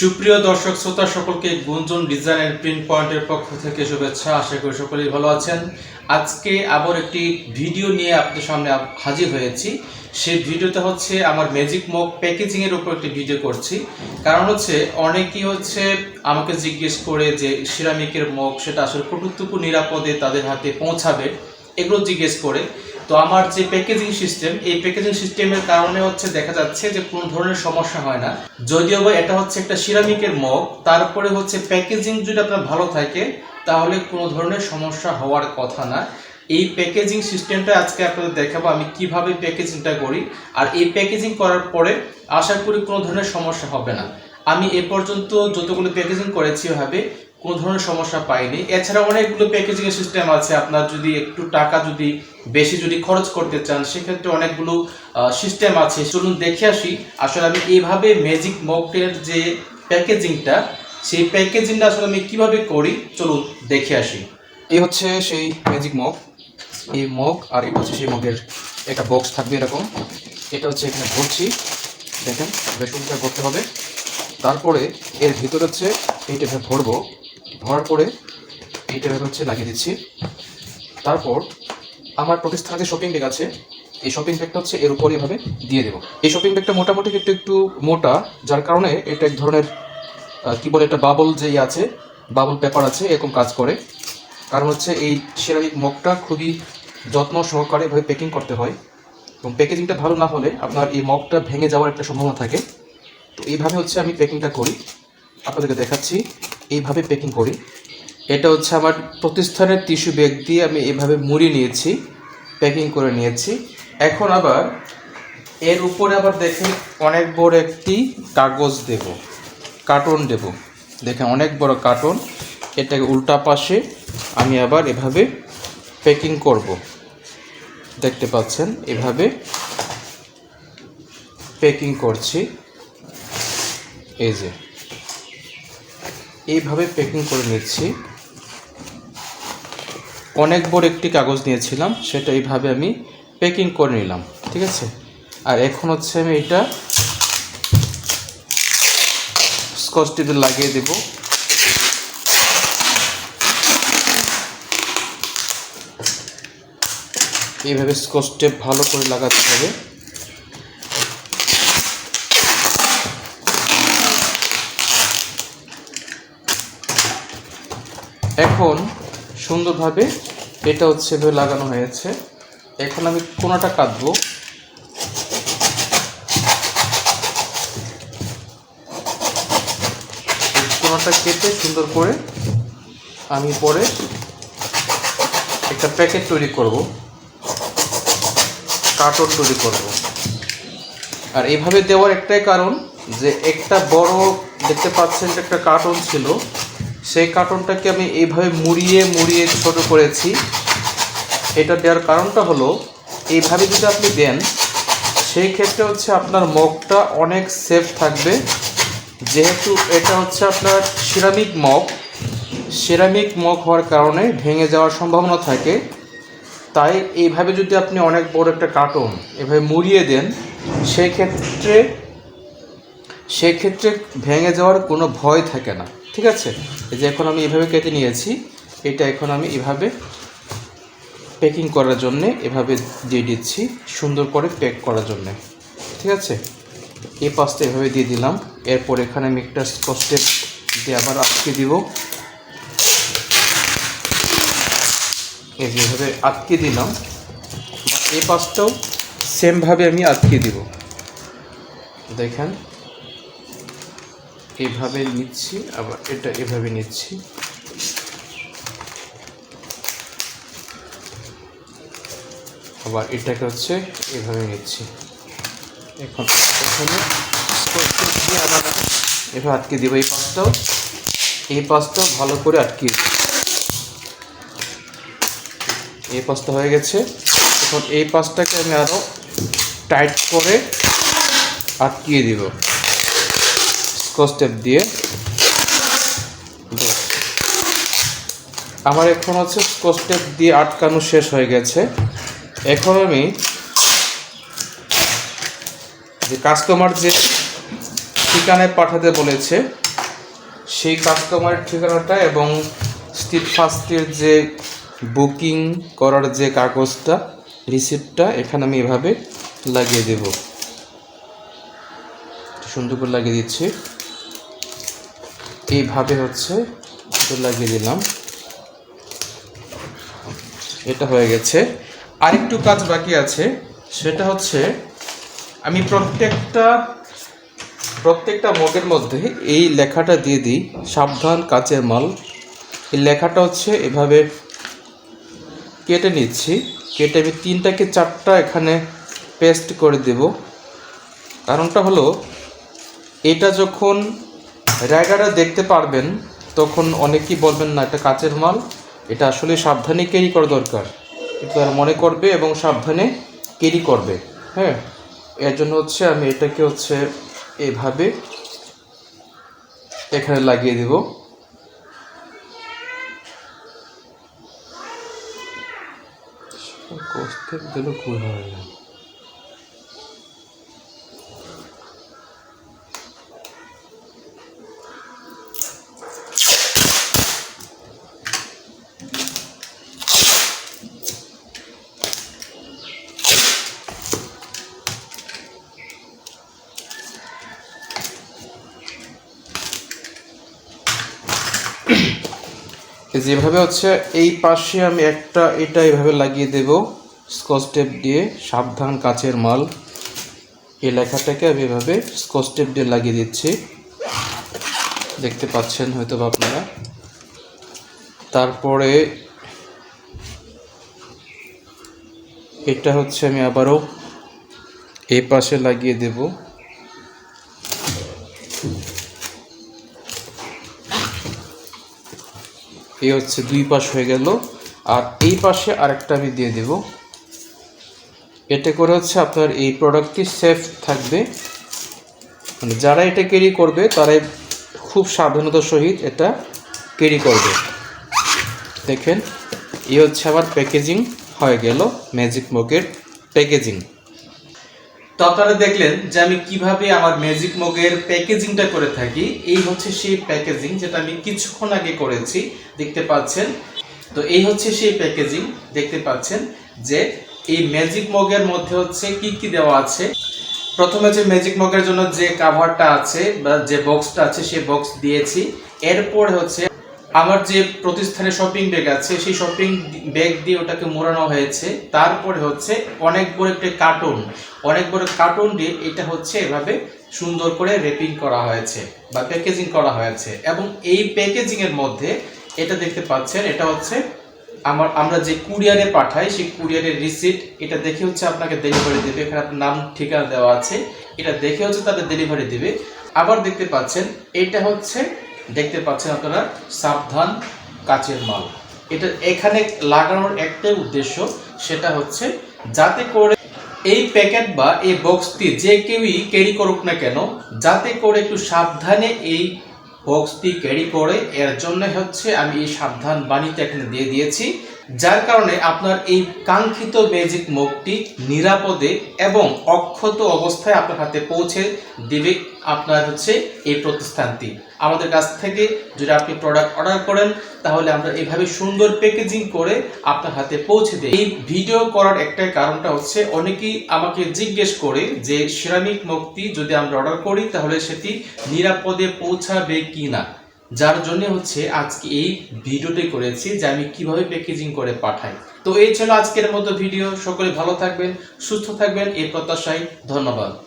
সুপ্রিয় দর্শক, শ্রোতা সকলকে গুঞ্জন ডিজাইন এন্ড প্রিন্ট পয়েন্টের পক্ষ থেকে শুভেচ্ছা। আশা করি সকলেই ভালো আছেন। আজকে আবার একটি ভিডিও নিয়ে আপনাদের সামনে হাজির হয়েছি। সেই ভিডিওতে হচ্ছে আমার ম্যাজিক মগ প্যাকেজিং এর উপর একটি ভিডিও করছি। কারণ হচ্ছে অনেকেই হচ্ছে আমাকে জিজ্ঞেস করে যে সিরামিকের মগ সেটা আসলে কতটুকু নিরাপদে তাদের হাতে পৌঁছাবে, এগুলো জিজ্ঞেস করে। তো আমার যে প্যাকেজিং সিস্টেম এই প্যাকেজিং সিস্টেমের কারণে হচ্ছে দেখা যাচ্ছে যে কোনো ধরনের সমস্যা হয় না। যদিও বা এটা হচ্ছে একটা সিরামিকের মগ, তারপরে হচ্ছে প্যাকেজিং যদি আপনার ভালো থাকে, তাহলে কোনো ধরনের সমস্যা হওয়ার কথা না। এই প্যাকেজিং সিস্টেমটা আজকে আপনাদের দেখাবো আমি কীভাবে প্যাকেজিংটা করি। আর এই প্যাকেজিং করার পরে আশা করি কোনো ধরনের সমস্যা হবে না। আমি এ পর্যন্ত যতগুলো প্যাকেজিং করেছি ভাবে কোনো ধরনের সমস্যা পাইনি এছাড়া অনেকগুলো প্যাকেজিং সিস্টেম আছে। আপনার যদি একটু টাকা যদি বেশি যদি খরচ করতে চান, সেক্ষেত্রে অনেকগুলো সিস্টেম আছে। চলুন দেখে আসি। আসলে আমি এইভাবে ম্যাজিক মগটের যে প্যাকেজিংটা সেই প্যাকেজিংটা আসলে আমি কীভাবে করি? চলুন দেখে আসি। এই হচ্ছে সেই ম্যাজিক মগ এই মগ আর এটা হচ্ছে সেই মগের একটা বক্স থাকবে এরকম। এটা হচ্ছে এখানে ভরছি দেখেন বেশ করতে হবে। তারপরে এর ভিতরে হচ্ছে এইটা ভরবো। ভরার পরে এইটা এভাবে হচ্ছে লাগিয়ে দিচ্ছি। তারপর আমার প্রতিস্থানে যে শপিং ব্যাগ আছে, এই শপিং ব্যাগটা হচ্ছে এর উপরে এভাবে দিয়ে দেবো। এই শপিং ব্যাগটা মোটামুটি একটু একটু মোটা, যার কারণে এটা এক ধরনের কি বলে একটা বাবল যেই আছে বাবল পেপার আছে, এরকম কাজ করে। কারণ হচ্ছে এই সেরামিক মগটা খুবই যত্ন সহকারে এভাবে প্যাকিং করতে হয়। এবং প্যাকেজিংটা ভালো না হলে আপনার এই মগটা ভেঙে যাওয়ার একটা সম্ভাবনা থাকে। তো এইভাবে হচ্ছে আমি প্যাকিংটা করি। আপনাদেরকে দেখাচ্ছি। এইভাবে প্যাকিং করি। এটা হচ্ছে আমার প্রতিষ্ঠানের টিস্যু ব্যাগ দিয়ে আমি এভাবে মুড়ি নিয়েছি প্যাকিং করে নিয়েছি। এখন আবার এর উপরে আবার দেখেন অনেক বড় একটি কাগজ দেব কার্টন দেব। দেখেন অনেক বড় কার্টন এটাকে উল্টা পাশে আমি আবার এভাবে প্যাকিং করব। দেখতে পাচ্ছেন, এভাবে প্যাকিং করছি। এই যে। এইভাবে প্যাকিং করে নিচ্ছি। অনেক বড় একটি কাগজ নিয়েছিলাম, সেটা এইভাবে আমি প্যাকিং করে নিলাম, ঠিক আছে? আর এখন হচ্ছে আমি এটা স্কচ টেপে লাগিয়ে দেব। এইভাবে স্কচ ভালো করে লাগাতে হবে। এখন সুন্দরভাবে এটা হচ্ছে লাগানো হয়েছে। এখন আমি কোনাটা এই কোনাটা কেটে সুন্দর করে আমি পরে একটা প্যাকেট তৈরি করব। কার্টন তৈরি করব। আর এইভাবে দেওয়ার একটাই কারণ যে একটা বড় দেখতে পাচ্ছেন একটা কার্টন ছিল। সেই কার্টনটাকে আমি এইভাবে মুড়িয়ে মুড়িয়ে ছোট করেছি। এটা দেওয়ার কারণটা হলো, এইভাবে যদি আপনি দেন, সেই ক্ষেত্রে হচ্ছে আপনার মগটা অনেক সেফ থাকবে। যেহেতু এটা হচ্ছে আপনার সিরামিক মগ সিরামিক মগ হওয়ার কারণে ভেঙে যাওয়ার সম্ভাবনা থাকে। তাই এইভাবে যদি আপনি অনেক বড় একটা কার্টন এভাবে মুড়িয়ে দেন, সেই ক্ষেত্রে সেক্ষেত্রে ভেঙে যাওয়ার কোনো ভয় থাকে না। ঠিক আছে? এই যে এখন আমি এভাবে কেটে নিয়েছি, এটা এখন আমি এভাবে প্যাকিং করার জন্যে এভাবে দিয়ে দিচ্ছি, সুন্দর করে প্যাক করার জন্যে। ঠিক আছে? এই পাশটা এভাবে দিয়ে দিলাম। এরপর এখানে আমি একটা স্কচটেপ দিয়ে আবার আটকে দিব। এই আটকে দিলাম। এই পাশটাও সেমভাবে আমি আটকে দিব। দেখেন এভাবে নিচ্ছি, আবার এটা এভাবে নিচ্ছি। আবার এটাকে হচ্ছে এভাবে নিচ্ছি। এখন এখানে এভাবে আটকে দিব এই পাশটাও। এই পাশটাও ভালো করে আটকিয়ে। এই পাশটা হয়ে গেছে। এখন এই পাশটাকে আমি আরও টাইট করে আটকিয়ে দিব। স্কচ টেপ দিয়ে। আমার এখন হচ্ছে স্কচ টেপ দিয়ে আটকানো শেষ হয়ে গেছে। এখন আমি যে কাস্টমার যে ঠিকানায় পাঠাতে বলেছে, সেই কাস্টমারের ঠিকানাটা এবং স্ট্রিট ফাস্টের যে বুকিং করার যে কাগজটা, রিসিপ্টটা, এখানে আমি এভাবে লাগিয়ে দেব। সুন্দর করে লাগিয়ে দিচ্ছি। এইভাবে হচ্ছে এটা লাগিয়ে দিলাম। এটা হয়ে গেছে। আরেকটু কাজ বাকি আছে, সেটা হচ্ছে আমি প্রত্যেকটা প্রত্যেকটা মগের মধ্যে এই লেখাটা দিয়ে দিই, সাবধান কাচের মাল। এই লেখাটা হচ্ছে এভাবে কেটে নিচ্ছি। কেটে আমি তিনটাকে চারটা এখানে পেস্ট করে দেব। কারণটা হলো, এটা যখন র্যাগারা দেখতে পারবেন, তখন অনেকেই বলবেন না, এটা কাচের মাল, এটা আসলে সাবধানে ক্যারি করা দরকার। এটা তারা মনে করবে এবং সাবধানে ক্যারি করবে হ্যাঁ? এর জন্য হচ্ছে আমি এটাকে হচ্ছে এভাবে এখানে লাগিয়ে দেব। কষ্টের দিল ভুল হয় না। যেভাবে হচ্ছে, এই পাশে আমি একটা এটা এভাবে লাগিয়ে দেব, স্কচ টেপ দিয়ে, সাবধান কাচের মাল। এই লেখাটাকে আমি এভাবে স্কচ টেপ দিয়ে লাগিয়ে দিচ্ছি। দেখতে পাচ্ছেন হয়তো বা আপনারা। তারপরে এটা হচ্ছে আমি আবারও এই পাশে লাগিয়ে দেবো। এই হচ্ছে দুই পাশ হয়ে গেল। আর এই পাশে আরেকটা আমি দিয়ে দেব। এতে করে হচ্ছে আপনার এই প্রোডাক্টটি সেফ থাকবে। মানে যারা এটা ক্যারি করবে, তারাই খুব সাবধানতার সহিত এটা ক্যারি করবে। দেখেন এই হচ্ছে আবার প্যাকেজিং হয়ে গেল ম্যাজিক মগের প্যাকেজিং তো আপনারা দেখলেন যে আমি কীভাবে আমার ম্যাজিক মগের প্যাকেজিংটা করে থাকি। এই হচ্ছে সেই প্যাকেজিং যেটা আমি কিছুক্ষণ আগে করেছি, দেখতে পাচ্ছেন। তো এই হচ্ছে সেই প্যাকেজিং দেখতে পাচ্ছেন যে এই ম্যাজিক মগের মধ্যে হচ্ছে কি কি দেওয়া আছে। প্রথমে যে ম্যাজিক মগের জন্য যে কাভারটা আছে বা যে বক্সটা আছে, সেই বক্স দিয়েছি। এরপর হচ্ছে আমার যে প্রতিষ্ঠানে শপিং ব্যাগ আছে, সেই শপিং ব্যাগ দিয়ে ওটাকে মোড়ানো হয়েছে। তারপরে হচ্ছে অনেক বড় একটা কার্টুন অনেক বড় কার্টুন দিয়ে এটা হচ্ছে এভাবে সুন্দর করে রেপিং করা হয়েছে বা প্যাকেজিং করা হয়েছে। এবং এই প্যাকেজিং এর মধ্যে এটা দেখতে পাচ্ছেন, এটা হচ্ছে আমার, আমরা যে কুরিয়ারে পাঠাই, সেই কুরিয়ারের রিসিট এটা দেখে হচ্ছে আপনাকে ডেলিভারি দেবে। এখানে আপনার নাম, ঠিকানা দেওয়া আছে। এটা দেখে হচ্ছে তাদের ডেলিভারি দেবে। আবার দেখতে পাচ্ছেন, এটা হচ্ছে দেখতে পাচ্ছেন আপনারা, সাবধান কাচের মাল। এটা এখানে লাগানোর একটাই উদ্দেশ্য, সেটা হচ্ছে যাতে করে এই প্যাকেট বা এই বক্সটি যে কেউই ক্যারি করুক না কেন, যাতে করে একটু সাবধানে এই বক্সটি ক্যারি করে। এর জন্য হচ্ছে আমি এই সাবধান বাণীটা এখানে দিয়ে দিয়েছি। যার কারণে আপনার এই কাঙ্ক্ষিত ম্যাজিক মুখটি নিরাপদে এবং অক্ষত অবস্থায় আপনার হাতে পৌঁছে দেবে আপনার হচ্ছে এই প্রতিষ্ঠানটি। আমাদের কাছ থেকে যদি আপনি প্রোডাক্ট অর্ডার করেন, তাহলে আমরা এভাবে সুন্দর প্যাকেজিং করে আপনার হাতে পৌঁছে দিই। এই ভিডিও করার একটাই কারণটা হচ্ছে, অনেকেই আমাকে জিজ্ঞেস করে যে সিরামিক মুক্তি যদি আমরা অর্ডার করি, তাহলে সেটি নিরাপদে পৌঁছাবে কি না যার জন্য হচ্ছে আজকে এই ভিডিওটি করেছি যে আমি কীভাবে প্যাকেজিং করে পাঠাই। তো এই ছিল আজকের মতো ভিডিও। সকলে ভালো থাকবেন, সুস্থ থাকবেন। এই প্রত্যাশায় ধন্যবাদ।